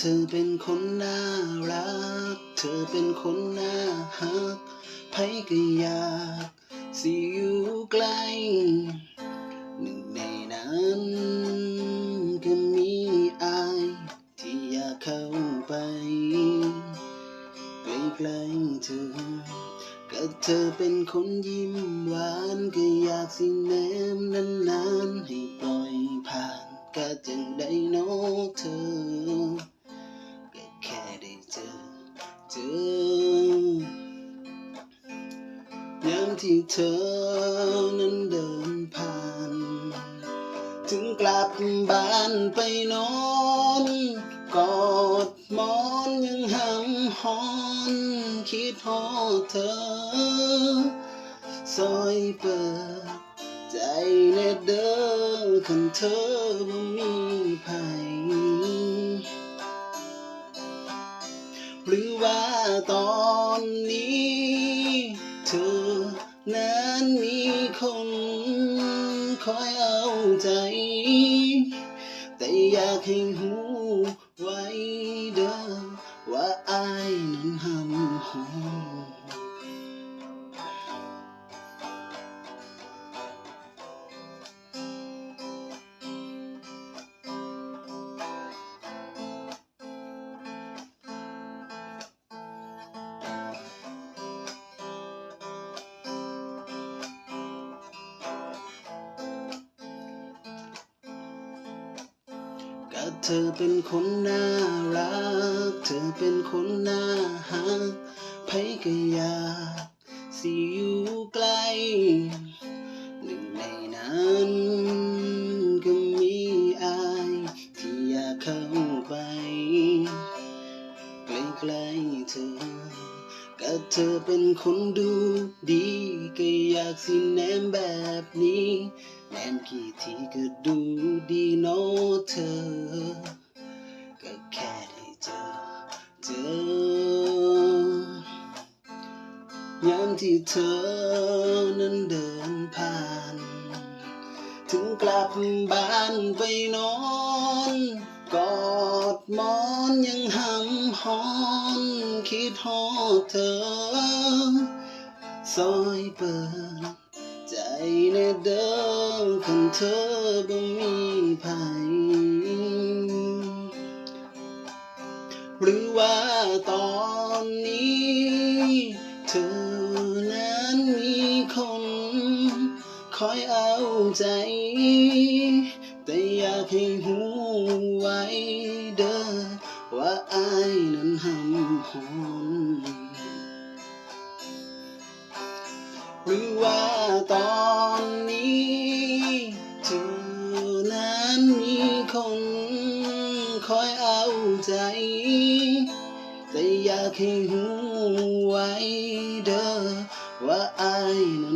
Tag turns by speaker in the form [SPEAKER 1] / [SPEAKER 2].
[SPEAKER 1] เธอเป็นคนน่ารัก เธอเป็นคนน่าฮักไผก็อยากสิอยู่ใกล้หนึ่งในนั้นก็มีอายที่อยากเข้าไปใกล้ๆเธอก็เธอเป็นคนยิ้มหวานก็อยากสิแนมนานๆให้ปล่อยผ่านก็จึงได้นอกเธอ จอยามที่เธอนั้นเดินผ่าน ถึงกลับบ้านไปนอนกอดหมอนยังหำหอนคิดฮอเธอซอยเปิดใจแน่เด้อคันเธอบ่มีไผ หรือว่าตอนนี้เธอนั้นมีคนคอยเอาใจ แต่อยากให้หูไว้เด้อว่าอายนั้นห้ามหอม ก็เธอเป็นคนน่ารัก เธอเป็นคนน่าฮักไผก็อยากสิอยู่ใกล้หนึ่งในนั้นก็มีอายที่อยากเข้าไปใกล้ๆเธอก็เธอเป็นคนดูดีก็อยากสิแนมแบบนี้แนมกี่ทีก็ดูดีเนาะเธอ ยามที่เธอนั้นเดินผ่าน ถึงกลับบ้านไปนอน กอดมอนยังหำหอนคิดฮอดเธอซอยเปิดใจแน่เด้อคันเธอบ่มีไผหรือว่าตอนนี้ คอยเอาใจ แต่อยากให้หูไว้เด้อว่าอายนั้นหำหอนหรือว่าตอนนี้เธอนั้นมีคนคอยเอาใจ แต่อยากให้หูไว้เด้อว่าอายนั้นหำหอน